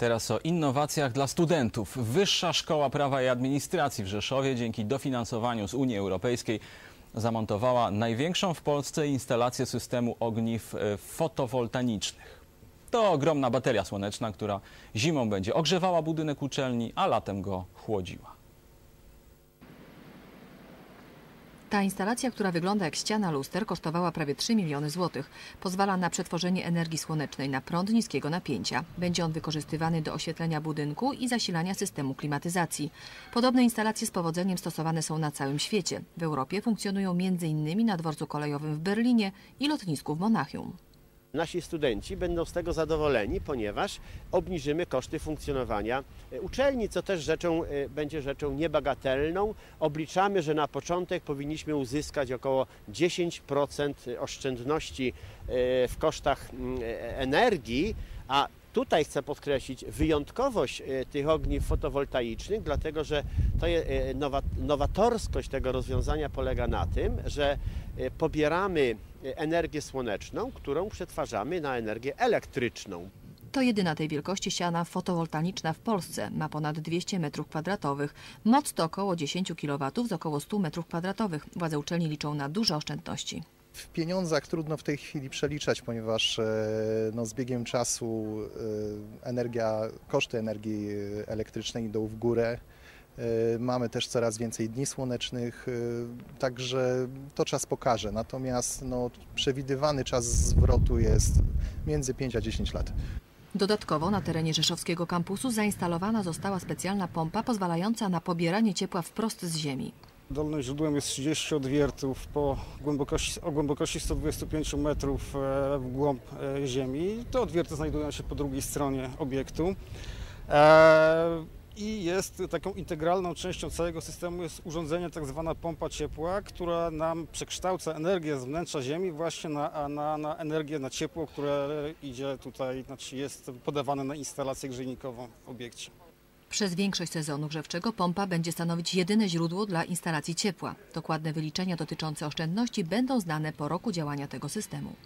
Teraz o innowacjach dla studentów. Wyższa Szkoła Prawa i Administracji w Rzeszowie dzięki dofinansowaniu z Unii Europejskiej zamontowała największą w Polsce instalację systemu ogniw e, fotowoltaicznych. To ogromna bateria słoneczna, która zimą będzie ogrzewała budynek uczelni, a latem go chłodziła. Ta instalacja, która wygląda jak ściana luster, kosztowała prawie 3 miliony złotych. Pozwala na przetworzenie energii słonecznej na prąd niskiego napięcia. Będzie on wykorzystywany do oświetlenia budynku i zasilania systemu klimatyzacji. Podobne instalacje z powodzeniem stosowane są na całym świecie. W Europie funkcjonują m.in. na dworcu kolejowym w Berlinie i lotnisku w Monachium. Nasi studenci będą z tego zadowoleni, ponieważ obniżymy koszty funkcjonowania e, uczelni, co też rzeczą, e, będzie rzeczą niebagatelną. Obliczamy, że na początek powinniśmy uzyskać około 10% oszczędności e, w kosztach mm, energii, a Tutaj chcę podkreślić wyjątkowość tych ogniw fotowoltaicznych, dlatego że to nowa, nowatorskość tego rozwiązania polega na tym, że pobieramy energię słoneczną, którą przetwarzamy na energię elektryczną. To jedyna tej wielkości ściana fotowoltaiczna w Polsce. Ma ponad 200 m2. Moc to około 10 kW z około 100 m2. Władze uczelni liczą na duże oszczędności. W pieniądzach trudno w tej chwili przeliczać, ponieważ e, no, z biegiem czasu e, energia, koszty energii elektrycznej idą w górę. E, Mamy też coraz więcej dni słonecznych, e, także to czas pokaże. Natomiast no, przewidywany czas zwrotu jest między 5 a 10 lat. Dodatkowo na terenie rzeszowskiego kampusu zainstalowana została specjalna pompa pozwalająca na pobieranie ciepła wprost z ziemi. Dolnym źródłem jest 30 odwiertów po głębokości, o głębokości 125 metrów e, w głąb e, ziemi. Te odwierty znajdują się po drugiej stronie obiektu. E, I jest taką integralną częścią całego systemu jest urządzenie tak zwana pompa ciepła, która nam przekształca energię z wnętrza ziemi właśnie na, na, na energię, na ciepło, które idzie tutaj, znaczy jest podawane na instalację grzejnikową w obiekcie. Przez większość sezonu grzewczego pompa będzie stanowić jedyne źródło dla instalacji ciepła. Dokładne wyliczenia dotyczące oszczędności będą znane po roku działania tego systemu.